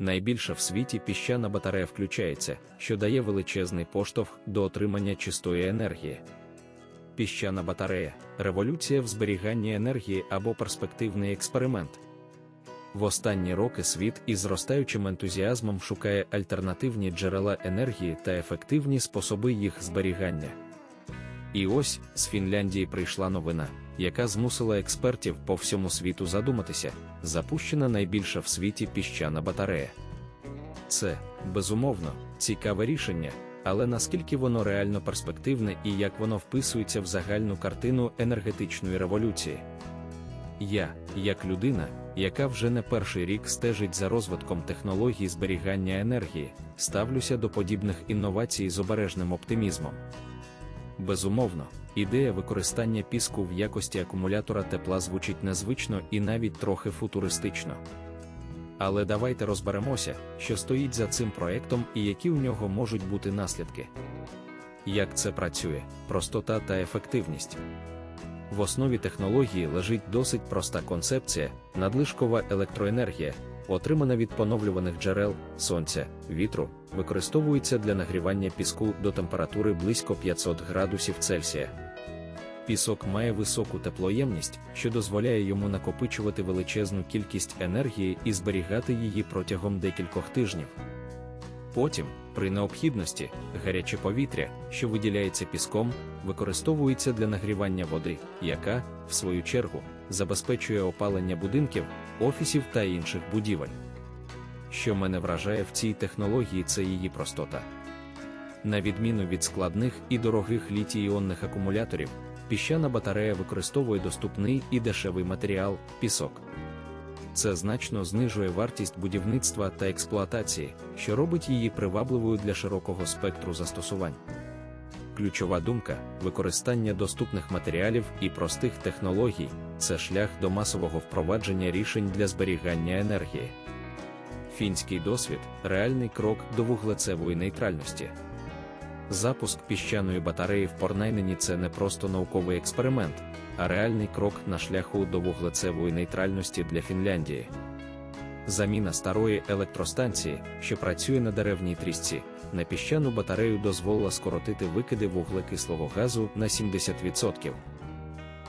найбільша в світі піщана батарея включається, що дає величезний поштовх до отримання чистої енергії. Піщана батарея революція в зберіганні енергії або перспективний експеримент. В останні роки світ із зростаючим ентузіазмом шукає альтернативні джерела енергії та ефективні способи їх зберігання. І ось з Фінляндії прийшла новина, яка змусила експертів по всьому світу задуматися, запущена найбільша в світі піщана батарея. Це, безумовно, цікаве рішення, але наскільки воно реально перспективне і як воно вписується в загальну картину енергетичної революції. Я, як людина, яка вже не перший рік стежить за розвитком технологій зберігання енергії, ставлюся до подібних інновацій з обережним оптимізмом. Безумовно, ідея використання піску в якості акумулятора тепла звучить незвично і навіть трохи футуристично. Але давайте розберемося, що стоїть за цим проектом і які у нього можуть бути наслідки. Як це працює, простота та ефективність. В основі технології лежить досить проста концепція, надлишкова електроенергія, отримана від поновлюваних джерел, сонця, вітру, використовується для нагрівання піску до температури близько 500 градусів Цельсія. Пісок має високу теплоємність, що дозволяє йому накопичувати величезну кількість енергії і зберігати її протягом декількох тижнів. Потім, при необхідності, гаряче повітря, що виділяється піском, використовується для нагрівання води, яка, в свою чергу, забезпечує опалення будинків, офісів та інших будівель. Що мене вражає в цій технології, це її простота. На відміну від складних і дорогих літій-іонних акумуляторів, піщана батарея використовує доступний і дешевий матеріал пісок. Це значно знижує вартість будівництва та експлуатації, що робить її привабливою для широкого спектру застосувань. Ключова думка використання доступних матеріалів і простих технологій це шлях до масового впровадження рішень для зберігання енергії. Фінський досвід реальний крок до вуглецевої нейтральності. Запуск піщаної батареї в Порнайнені це не просто науковий експеримент, а реальний крок на шляху до вуглецевої нейтральності для Фінляндії. Заміна старої електростанції, що працює на деревній трісці, на піщану батарею дозволила скоротити викиди вуглекислого газу на 70%.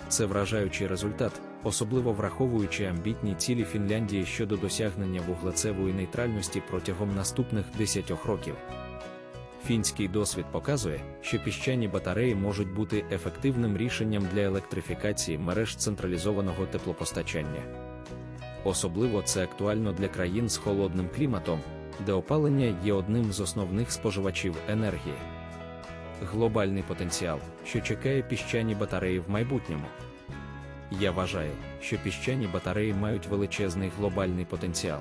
Це вражаючий результат, особливо враховуючи амбітні цілі Фінляндії щодо досягнення вуглецевої нейтральності протягом наступних 10 років. Фінський досвід показує, що піщані батареї можуть бути ефективним рішенням для електрифікації мереж централізованого теплопостачання. Особливо це актуально для країн з холодним кліматом, де опалення є одним з основних споживачів енергії. Глобальний потенціал, що чекає піщані батареї в майбутньому. Я вважаю, що піщані батареї мають величезний глобальний потенціал.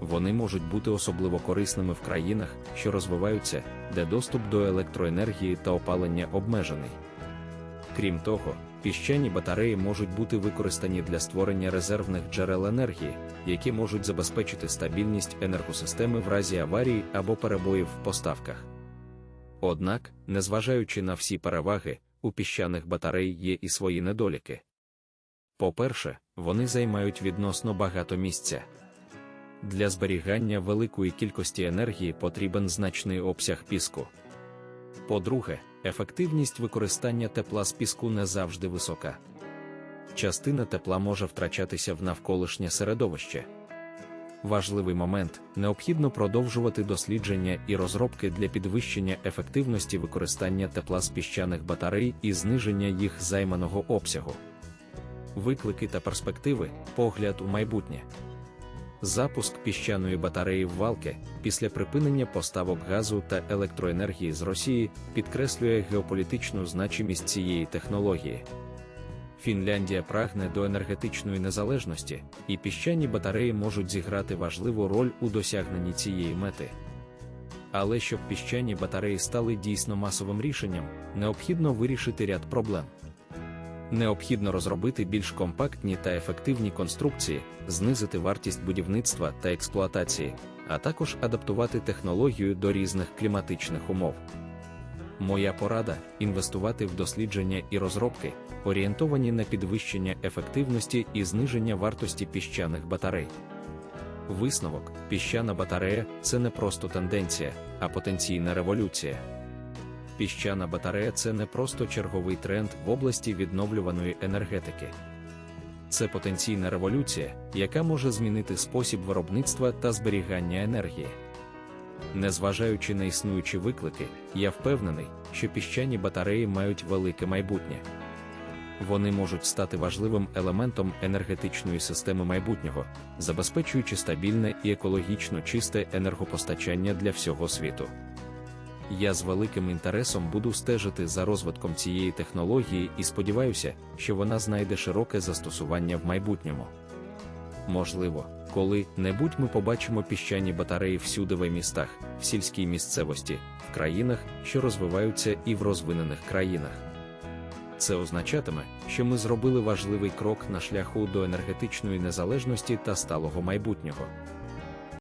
Вони можуть бути особливо корисними в країнах, що розвиваються, де доступ до електроенергії та опалення обмежений. Крім того, піщані батареї можуть бути використані для створення резервних джерел енергії, які можуть забезпечити стабільність енергосистеми в разі аварії або перебоїв в поставках. Однак, незважаючи на всі переваги, у піщаних батарей є і свої недоліки. По-перше, вони займають відносно багато місця. Для зберігання великої кількості енергії потрібен значний обсяг піску. По-друге, ефективність використання тепла з піску не завжди висока. Частина тепла може втрачатися в навколишнє середовище. Важливий момент необхідно продовжувати дослідження і розробки для підвищення ефективності використання тепла з піщаних батарей і зниження їх займаного обсягу. Виклики та перспективи погляд у майбутнє. Запуск піщаної батареї в валки після припинення поставок газу та електроенергії з Росії підкреслює геополітичну значимість цієї технології. Фінляндія прагне до енергетичної незалежності, і піщані батареї можуть зіграти важливу роль у досягненні цієї мети. Але щоб піщані батареї стали дійсно масовим рішенням, необхідно вирішити ряд проблем. Необхідно розробити більш компактні та ефективні конструкції, знизити вартість будівництва та експлуатації, а також адаптувати технологію до різних кліматичних умов. Моя порада інвестувати в дослідження і розробки, орієнтовані на підвищення ефективності і зниження вартості піщаних батарей. Висновок: піщана батарея це не просто тенденція, а потенційна революція. Піщана батарея це не просто черговий тренд в області відновлюваної енергетики. Це потенційна революція, яка може змінити спосіб виробництва та зберігання енергії. Незважаючи на існуючі виклики, я впевнений, що піщані батареї мають велике майбутнє. Вони можуть стати важливим елементом енергетичної системи майбутнього, забезпечуючи стабільне і екологічно чисте енергопостачання для всього світу. Я з великим інтересом буду стежити за розвитком цієї технології і сподіваюся, що вона знайде широке застосування в майбутньому. Можливо, коли-небудь ми побачимо піщані батареї всюди в містах, в сільській місцевості, в країнах, що розвиваються і в розвинених країнах. Це означатиме, що ми зробили важливий крок на шляху до енергетичної незалежності та сталого майбутнього.